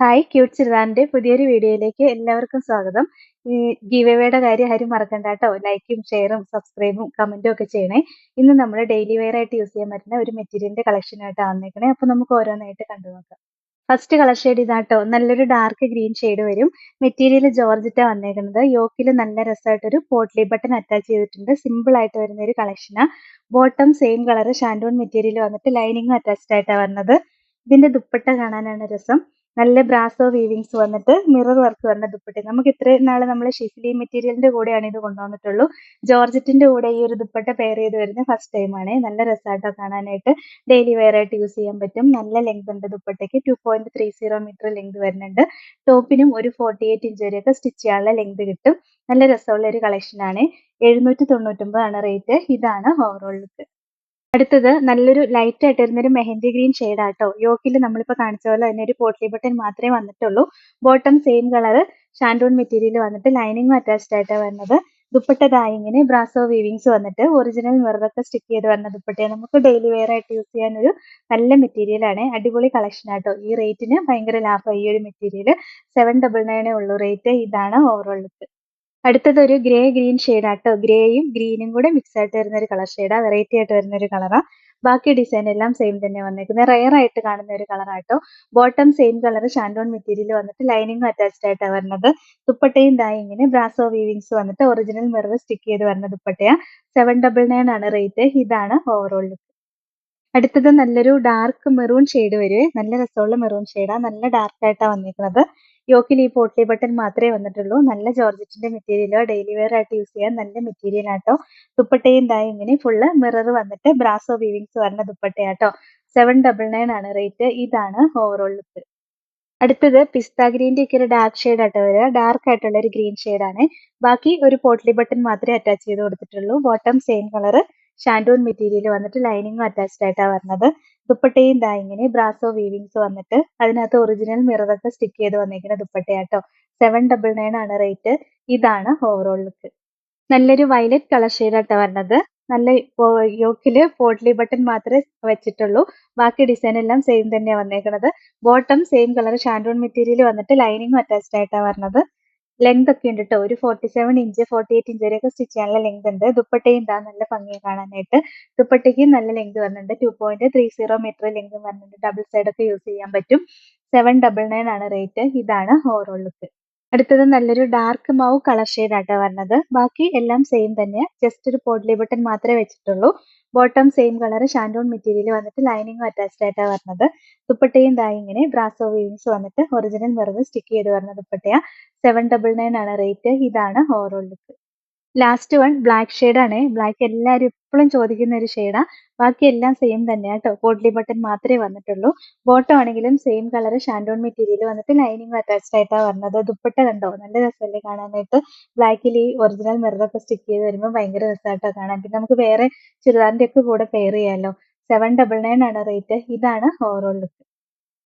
Hi cute ചിരുതാന്റെ പുതിയൊരു വീഡിയോയിലേക്ക് എല്ലാവർക്കും സ്വാഗതം. ഈ ഗീവേയുടെ കാര്യം ആരും മറക്കണ്ട കേട്ടോ. ലൈക്കും ഷെയറും സബ്സ്ക്രൈബും കമന്റും ഒക്കെ ചെയ്യണേ. ഇന്ന് നമ്മൾ ഡെയിലി വെയർ ആയിട്ട് യൂസ് ചെയ്യാൻ പറ്റുന്ന ഒരു മെറ്റീരിയലിന്റെ കളക്ഷൻ ആയിട്ട് വന്നേക്കണേ. അപ്പൊ നമുക്ക് ഓരോന്നായിട്ട് കണ്ടു നോക്കാം. ഫസ്റ്റ് കളർ ഷെയ്ഡ് ഇതാട്ടോ നല്ലൊരു ഡാർക്ക് ഗ്രീൻ ഷെയ്ഡ് വരും. മെറ്റീരിയൽ ജോർജിറ്റ വന്നേക്കുന്നത് യോക്കിൽ നല്ല രസമായിട്ടൊരു പോട്ട്ലി ബട്ടൺ അറ്റാച്ച് ചെയ്തിട്ടുണ്ട്. സിമ്പിൾ ആയിട്ട് വരുന്ന ഒരു കളക്ഷനാണ് bottom same colour shantoon material വന്നിട്ട് ലൈനിങ്ങും അറ്റാച്ച്ഡ് ആയിട്ടാണ് വരുന്നത് ഇതിന്റെ ദുപ്പട്ട കാണാനാണ് രസം. നല്ല ബ്രാസോ വീവിങ്സ് വന്നിട്ട് മിറർ വർക്ക് വരുന്ന ദുപ്പട്ടി. നമുക്ക് ഇത്രയും നാൾ നമ്മൾ ഷിഫ്ലി മെറ്റീരിയലിന്റെ കൂടെയാണ് ഇത് കൊണ്ടുവന്നിട്ടുള്ളൂ. ജോർജറ്റിന്റെ കൂടെ ഈ ഒരു ദുപ്പട്ട പെയർ ചെയ്ത് വരുന്ന ഫസ്റ്റ് ടൈമാണ് നല്ല രസമായിട്ടോ കാണാനായിട്ട് ഡെയിലി വെയർ ആയിട്ട് യൂസ് ചെയ്യാൻ പറ്റും. നല്ല ലെങ്ത് ഉണ്ട് ദുപ്പട്ടയ്ക്ക്. Two point three zero metre length വരുന്നുണ്ട്. ടോപ്പിനും ഒരു ഫോർട്ടി എയ്റ്റ് ഇഞ്ച് വരെയൊക്കെ സ്റ്റിച്ച് ചെയ്യാനുള്ള ലെങ്ത് കിട്ടും. നല്ല രസമുള്ള ഒരു കളക്ഷനാണ് എഴുന്നൂറ്റി തൊണ്ണൂറ്റൊമ്പതാണ് റേറ്റ് ഇതാണ് ഓവറോൾ ലുക്ക് അടുത്തത് നല്ലൊരു ലൈറ്റ് ആയിട്ട് വരുന്നൊരു മെഹന്തി ഗ്രീൻ ഷെയ്ഡ് ആട്ടോ. യോക്കിൽ നമ്മളിപ്പോൾ കാണിച്ച പോലെ തന്നെ ഒരു പോട്ട്ലി ബട്ടൺ മാത്രമേ വന്നിട്ടുള്ളൂ. Bottom same colour shantoon material വന്നിട്ട് ലൈനിങ്ങും അറ്റാച്ച്ഡ് ആയിട്ടാണ് വരുന്നത്. ദുപ്പട്ട ദായിങ്ങിന് ബ്രാസോ വീവിങ്സ് വന്നിട്ട് ഒറിജിനൽ മിററൊക്കെ സ്റ്റിക്ക് ചെയ്ത് വരുന്ന ദുപ്പട്ടയാണ് നമുക്ക് ഡെയിലി വെയർ ആയിട്ട് യൂസ് ചെയ്യാൻ ഒരു നല്ല മെറ്റീരിയൽ ആണ്. അടിപൊളി കളക്ഷൻ ആട്ടോ. ഈ റേറ്റിന് ഭയങ്കര ലാഭം. ഈ ഒരു മെറ്റീരിയൽ സെവൻ ഡബിൾ നയനേ ഉള്ളൂ. റേറ്റ് ഇതാണ് ഓവറോൾ ലുക്ക് അടുത്തത് ഒരു ഗ്രേ ഗ്രീൻ ഷെയ്ഡ് ആട്ടോ ഗ്രേയും ഗ്രീനും കൂടെ മിക്സ് ആയിട്ട് വരുന്ന ഒരു കളർ ഷെയ്ഡാ വെറൈറ്റി ആയിട്ട് വരുന്ന ഒരു കളറാ ബാക്കി ഡിസൈൻ എല്ലാം സെയിം തന്നെ വന്നേക്കുന്നത് റയർ ആയിട്ട് കാണുന്ന ഒരു കളർ ആട്ടോ. Bottom same colour shantoon material വന്നിട്ട് ലൈനിങ്ങും അറ്റാച്ച്ഡ് ആയിട്ടാണ് വരുന്നത്. ദുപ്പട്ടയും ദാ ഇങ്ങനെ ബ്രാസോ വീവിങ്സ് വന്നിട്ട് ഒറിജിനൽ മിറർ സ്റ്റിക്ക് ചെയ്ത് വരുന്ന ദുപ്പട്ടയാ. സെവൻ ഡബിൾ നയൻ ആണ് റേറ്റ് ഇതാണ് ഓവറോൾ ലുക്ക് അടുത്തത് നല്ലൊരു ഡാർക്ക് മെറൂൺ ഷെയ്ഡ് വരുവേ. നല്ല രസമുള്ള മെറൂൺ ഷെയ്ഡാ നല്ല ഡാർക്ക് ആയിട്ടാണ് വന്നിരിക്കുന്നത് യോക്കിൽ ഈ പോട്ട്ലി ബട്ടൺ മാത്രമേ വന്നിട്ടുള്ളൂ. നല്ല ജോർജറ്റിന്റെ മെറ്റീരിയലോ ഡെയിലി വെയർ ആയിട്ട് യൂസ് ചെയ്യാൻ നല്ല മെറ്റീരിയൽ ആട്ടോ ദുപ്പട്ടയും ദാ ഇങ്ങനെ ഫുള്ള് മിറർ വന്നിട്ട് ബ്രാസോ വീവിങ്സ് വരുന്ന ദുപ്പട്ടയാട്ടോ. സെവൻ ഡബിൾ നയൻ ആണ് റേറ്റ് ഇതാണ് ഓവറോൾ ലുക്ക് അടുത്തത് പിസ്ത ഗ്രീന്റെ ഒക്കെ ഒരു ഡാർക്ക് ഷെയ്ഡ് ആട്ടോ വരിക. ഡാർക്ക് ആയിട്ടുള്ള ഒരു ഗ്രീൻ ആണ്. ബാക്കി ഒരു പോട്ട്ലി ബട്ടൺ മാത്രമേ അറ്റാച്ച് ചെയ്ത് കൊടുത്തിട്ടുള്ളൂ. Bottom same colour shantoon material വന്നിട്ട് ലൈനിങ്ങും അറ്റാച്ച്ഡ് ആയിട്ടാണ് വരുന്നത് ദുപ്പട്ടയും ദാ ഇങ്ങനെ ബ്രാസോ വീവിങ്സ് വന്നിട്ട് അതിനകത്ത് ഒറിജിനൽ മിററൊക്കെ സ്റ്റിക്ക് ചെയ്ത് വന്നിരിക്കുന്ന ദുപ്പട്ടയാട്ടോ. സെവൻ ഡബിൾ നയൻ ആണ് റേറ്റ് ഇതാണ് ഓവറോൾ ലുക്ക് നല്ലൊരു വയലറ്റ് കളർ ഷെയ്ഡാട്ടോ വരണത്. നല്ല യോക്കിൽ പോട്ട്ലി ബട്ടൺ മാത്രമേ വെച്ചിട്ടുള്ളൂ. ബാക്കി ഡിസൈൻ എല്ലാം സെയിം തന്നെയാണ് വന്നേക്കുന്നത് bottom same colour shantoon material വന്നിട്ട് ലൈനിങ്ങും അറ്റാച്ച്ഡ് ആയിട്ടാണ് വരുന്നത് ലെങ്ത് ഒക്കെ ഉണ്ട് കേട്ടോ ഒരു forty seven inch forty eight inch വരെയൊക്കെ സ്റ്റിച്ച് ചെയ്യാനുള്ള ലെങ്ത് ഉണ്ട്. ദുപ്പട്ടയും ഇതാ നല്ല ഭംഗിയെ കാണാനായിട്ട്. ദുപ്പട്ടയ്ക്ക് നല്ല ലെങ്ത് വരുന്നുണ്ട്. Two point three zero metre length വരുന്നുണ്ട്. ഡബിൾ സൈഡ് ഒക്കെ യൂസ് ചെയ്യാൻ പറ്റും. സെവൻ ഡബിൾ നയൻ ആണ് റേറ്റ് ഇതാണ് ഓവറോൾ ലുക്ക് അടുത്തത് നല്ലൊരു ഡാർക്ക് മൗ കളർ ഷെയ്ഡ് ആട്ടോ വരുന്നത് ബാക്കി എല്ലാം സെയിം തന്നെ. ജസ്റ്റ് ഒരു പോഡ്ലി ബട്ടൺ മാത്രമേ വെച്ചിട്ടുള്ളൂ. Bottom same colour shantoon material വന്നിട്ട് ലൈനിങ്ങും അറ്റാച്ച്ഡ് ആയിട്ടാണ് വരുന്നത് ദുപ്പട്ടയും ദാ ഇങ്ങനെ ബ്രാസോ വീവിങ്സ് വന്നിട്ട് ഒറിജിനൽ മിറർ സ്റ്റിക്ക് ചെയ്ത് വരുന്ന ദുപ്പട്ടയാ. സെവൻ ഡബിൾ നയൻ ആണ് റേറ്റ് ഇതാണ് overall look last one black shade ആണ്. ബ്ലാക്ക് എല്ലാവരും എപ്പോഴും ചോദിക്കുന്ന ഒരു ഷെയ്ഡാണ് ബാക്കി എല്ലാം സെയിം തന്നെയാണ് കേട്ടോ പോഡ്ലി ബട്ടൺ മാത്രമേ വന്നിട്ടുള്ളൂ. ബോട്ടം ആണെങ്കിലും സെയിം കളർ ഷാൻഡോൺ മെറ്റീരിയൽ വന്നിട്ട് ലൈനിങ് അറ്റാച്ച്ഡ് ആയിട്ടാണ് വരുന്നത് ദുപ്പട്ട കണ്ടോ? നല്ല രസമല്ലേ കാണാനായിട്ട്. ബ്ലാക്കിൽ ഈ ഒറിജിനൽ മിററൊക്കെ സ്റ്റിക്ക് ചെയ്ത് വരുമ്പോൾ ഭയങ്കര രസമായിട്ടാണ് കാണാൻ. പിന്നെ നമുക്ക് വേറെ ചുരിദാറിന്റെ ഒക്കെ കൂടെ പെയർ ചെയ്യാമല്ലോ സെവൻ ഡബിൾ നയൻ ആണ് റേറ്റ് ഇതാണ് ഓവറോൾ ലുക്ക്